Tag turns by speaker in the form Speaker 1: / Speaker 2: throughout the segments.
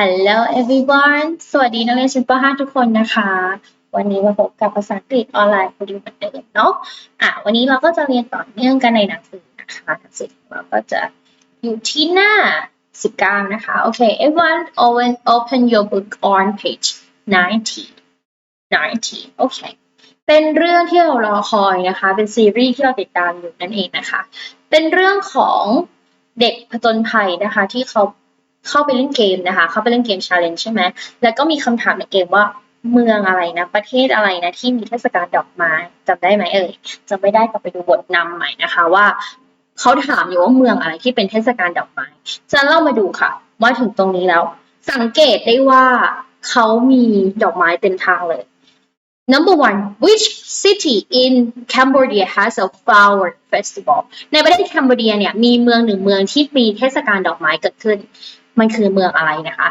Speaker 1: Hello everyone สวัสดีนักเรียนชั้นป .5 ทุกคนนะคะ วันนี้มาพบกับภาษาอังกฤษออนไลน์คุณดิวเหมือนเดิมเนาะ อะ วันนี้เราก็จะเรียนต่อเนื่องกันในหนังสือนะคะ หนังสือของเราก็จะอยู่ที่หน้า 19 นะคะ โอเค everyone open open your book on page 90 90 โอเค เป็นเรื่องที่เรารอคอยนะคะ เป็นซีรีส์ที่เราติดตามอยู่นั่นเองนะคะ เป็นเรื่องของเด็กผจญภัยนะคะที่เขา เข้าไปเล่นเกมนะคะ เข้าไปเล่นเกม challenge ใช่ไหมแล้วก็มีคำถามในเกมว่าเมืองอะไรนะประเทศอะไรนะที่มีเทศกาลดอกไม้จำได้ไหมเอ่ยจำไม่ได้ก็ไปดูบทนำใหม่นะคะว่าเขาถามอยู่ว่าเมืองอะไรที่เป็นเทศกาลดอกไม้ฉะนั้นเรามาดูค่ะมาถึงตรงนี้แล้ว สังเกตได้ว่าเขามีดอกไม้เต็มทางเลย Number one which city in Cambodia has a flower festival ในประเทศแคนเบเดียเนี่ยมีเมืองหนึ่งเมืองที่มีเทศกาลดอกไม้เกิดขึ้น มันคือเมืองอะไรนะคะ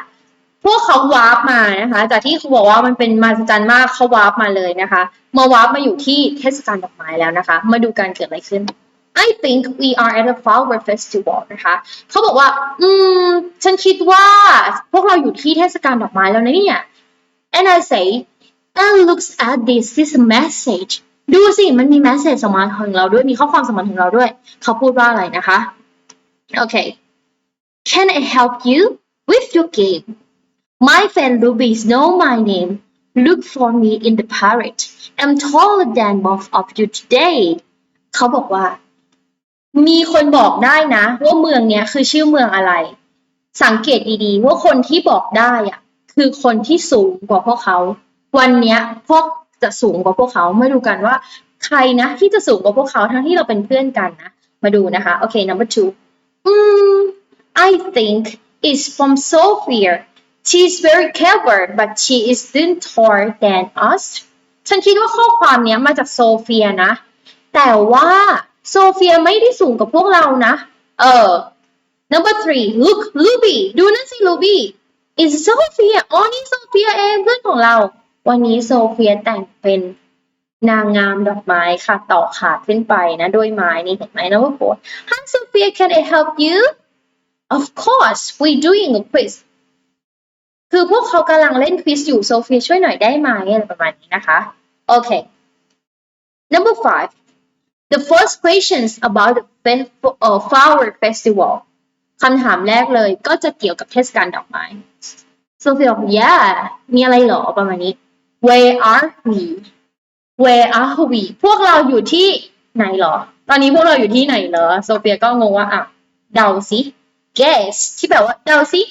Speaker 1: พวกเขาวาร์ปมานะคะ จากที่เขาบอกว่ามันเป็นมหัศจรรย์มากเขาวาร์ปมาเลยนะคะมาวาร์ปมาอยู่ที่เทศกาลดอกไม้แล้วนะคะ มาดูกันเกิดอะไรขึ้น I think we are at a flower festival นะคะ เขาบอกว่า อืม ฉันคิดว่าพวกเราอยู่ที่เทศกาลดอกไม้แล้วนะเนี่ย and I say and looks at this this message ดูสิ มันมี message สมาถึงเราด้วย มีข้อความสมาถึงเราด้วย เขาพูดว่าอะไรนะคะ โอเค Can I help you with your game? My friend Rubies know my name. Look for me in the parrot. I'm taller than both of you today. เขาบอกว่า มีคนบอกได้นะ ว่าเมืองเนี้ยคือชื่อเมืองอะไร สังเกตดีๆ ว่าคนที่บอกได้อะคือคนที่สูงกว่าพวกเขา วันเนี้ยพวกจะสูงกว่าพวกเขามาดูกันว่า ใครนะที่จะสูงกว่าพวกเขาทั้งที่เราเป็นเพื่อนกันนะ มาดูนะคะ โอเค number two อืม I think is from Sophia. She is very clever, but she isn't taller than us. ฉันคิดว่าข้อความเนี้ยมาจากโซเฟียนะ แต่ว่าโซเฟียไม่ได้สูงกับพวกเรานะ เออ number three look Ruby ดูนั่นสิ Ruby is Sophia อ๋อนี่โซเฟียเองเพื่อนของเรา วันนี้โซเฟียแต่งเป็นนางงามดอกไม้ค่ะต่อขาดขึ้นไปนะด้วยไม้นี่เห็นไหม number four Hi Sophia can I help you Of course we doing a quiz คือพวกเขากำลังเล่นควิสอยู่โซเฟียช่วยหน่อยได้ไหมอะไรประมาณนี้นะคะ โอเค number five the first questions about the f- uh, flower festival คำถามแรกเลยก็จะเกี่ยวกับเทศกาลดอกไม้โซเฟียบอก yeah มีอะไรเหรอประมาณนี้ where are we where are we พวกเราอยู่ที่ไหนเหรอ ตอนนี้พวกเราอยู่ที่ไหนเหรอ โซเฟียก็งงว่าอะเดาสิ guess ที่แปลว่าเดาสิ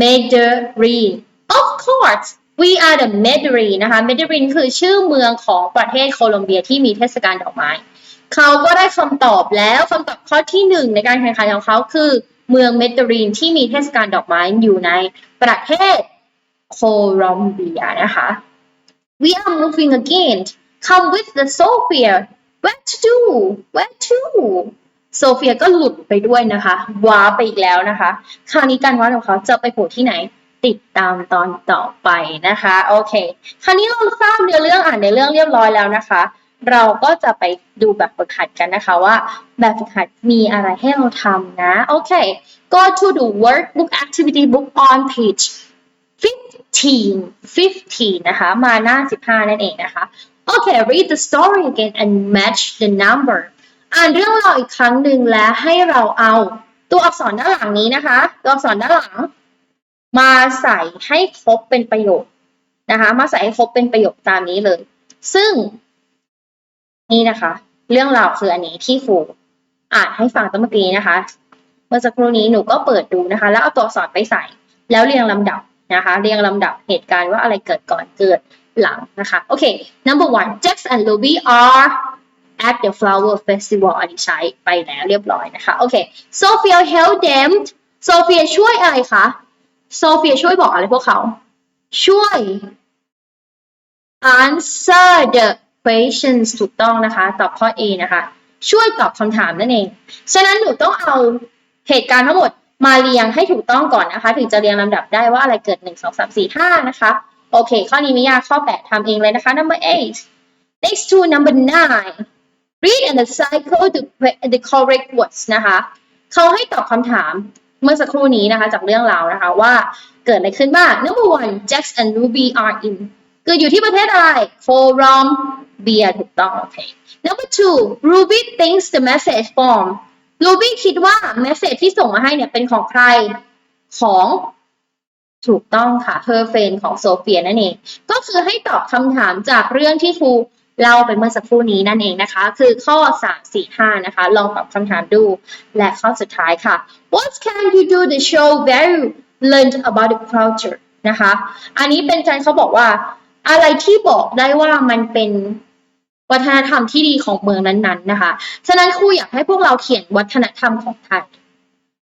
Speaker 1: Mandarin of course we are the Mandarin นะคะ Mandarin คือชื่อเมืองของประเทศโคลอมเบียที่มีเทศกาลดอกไม้ เขาก็ได้คำตอบแล้วคำตอบข้อที่หนึ่งในการแข่งขันของเขาคือเมืองเมดรินที่มีเทศกาลดอกไม้อยู่ในประเทศโคลอมเบียนะคะ We are moving again. Come with the Sophia. Where to? Where to? โซเฟียก็หลุดไปด้วยนะคะว้าไปอีกแล้วนะคะ คราวนี้การวาดของเขาจะไปโผล่ที่ไหนติดตามตอนต่อไปนะคะ โอเค คราวนี้เราทราบเนื้อเรื่องอ่านในอเรื่องเรียบร้อยแล้วนะคะ เราก็จะไปดูแบบฝึกหัดกันนะคะว่า แบบฝึกหัดมีอะไรให้เราทำนะโอเค go to the workbook activity book on page 15 15นะคะมาหน้า 15 นั่นเองนะคะโอเค read the story again and match the number อ่านเรื่องราวอีกครั้งหนึ่งและให้เราเอาตัวอักษรด้านหลังนี้นะคะ ตัวอักษรด้านหลัง มาใส่ให้ครบเป็นประโยคนะคะ มาใส่ให้ครบเป็นประโยคตามนี้เลย ซึ่ง นี่นะคะ เรื่องราวคืออันนี้ที่ครูอ่านให้ฟังตั้งเมื่อกี้นะคะเมื่อสักครู่นี้หนูก็เปิดดูนะคะ แล้วเอาตัวอักษรไปใส่ แล้วเรียงลำดับนะคะ เรียงลำดับเหตุการณ์ว่าอะไรเกิดก่อนเกิดหลังนะคะ โอเค number one Jax and Ruby are at the flower festival อันนี้ใช้ไปแล้วเรียบร้อยนะคะ โอเค Sophia help them Sophia ช่วยอะไรคะ Sophia ช่วยบอกอะไรพวกเขา ช่วย answer the questions ถูกต้องนะคะ ตอบข้อ A นะคะ ช่วยตอบคำถามนั่นเอง ฉะนั้นหนูต้องเอาเหตุการณ์ทั้งหมดมาเรียงให้ถูกต้องก่อนนะคะ ถึงจะเรียงลำดับได้ว่าอะไรเกิด 1 2 3 4 5 นะคะ โอเค ข้อนี้ไม่ยากข้อ 8ทำเองเลยนะคะ number 8 next to number 9 read and cycle the the correct words นะคะเขาให้ตอบคำถามเมื่อสักครู่นี้นะคะจากเรื่องราวนะคะว่าเกิดอะไรขึ้นบ้าง number one Jax and Ruby are in คืออยู่ที่ประเทศอะไร Forum เบียร์ถูกต้องโอเค number two Ruby thinks the message from Ruby คิดว่า message ที่ส่งมาให้เนี่ยเป็นของใครของถูกต้องค่ะ her friend ของโซเฟียนั่นเอง ก็คือให้ตอบคำถามจากเรื่องที่ครู เล่าไปเมื่อสักครู่นี้นั่นเองนะคะ คือข้อ 3 4 5 นะคะ ลองตอบคำถามดู และข้อสุดท้ายค่ะ What can you do to show value learned about the culture นะคะ อันนี้เป็นการเขาบอกว่า อะไรที่บอกได้ว่ามันเป็นวัฒนธรรมที่ดีของเมืองนั้นๆนะคะ ฉะนั้นครูอยากให้พวกเราเขียนวัฒนธรรมของไทย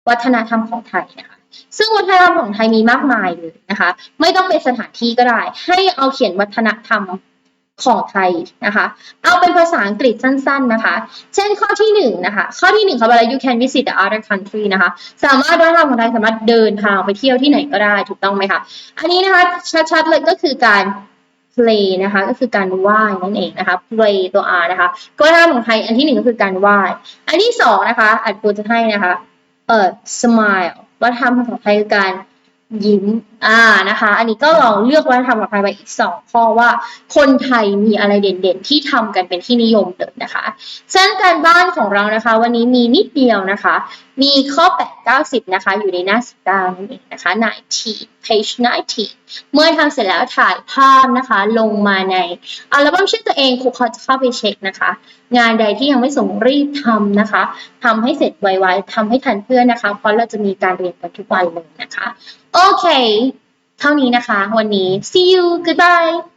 Speaker 1: วัฒนธรรมของไทยนะคะ ซึ่งวัฒนธรรมของไทยมีมากมายเลยนะคะ ไม่ต้องเป็นสถานที่ก็ได้ ให้เอาเขียนวัฒนธรรม ของไทยนะคะ เอาเป็นภาษาอังกฤษสั้น ๆนะคะ เช่นข้อที่หนึ่งนะคะ ข้อที่หนึ่งเขาบอกว่า you can visit the other country นะคะ สามารถวัฒนธรรมของไทยสามารถเดินทางไปเที่ยวที่ไหนก็ได้ถูกต้องไหมคะ อันนี้นะคะชัดๆเลยก็คือการ play นะคะก็คือการว่ายนั่นเองนะคะ play ตัว r นะคะก็วัฒนธรรมของไทยอันที่หนึ่งก็คือการว่ายอันที่สองนะคะอัดปูจะให้นะคะเอ่อ smile วัฒนธรรมของไทยคือการยิ้ม อ่านะคะ อันนี้ก็ลองเลือกวัฒนธรรมของไทยไปอีกสองข้อว่า คนไทยมีอะไรเด่นๆ ที่ทำกันเป็นที่นิยมเลยนะคะฉะนั้นการบ้านของเรานะคะ วันนี้มีนิดเดียวนะคะ มีข้อ 8 90 นะคะ อยู่ในหน้า19นั่นเองนะคะ19 page 19 เมื่อทำเสร็จแล้วถ่ายภาพนะคะ ลงมาในอัลบั้มชื่อตัวเองครูเขาจะเข้าไปเช็คนะคะ งานใดที่ยังไม่ส่งรีบทำนะคะทำให้เสร็จไวๆทำให้ทันเพื่อนนะคะ เพราะเราจะมีการเรียนกันทุกวันเลยนะคะโอเค เท่านี้นะคะ วันนี้ see you goodbye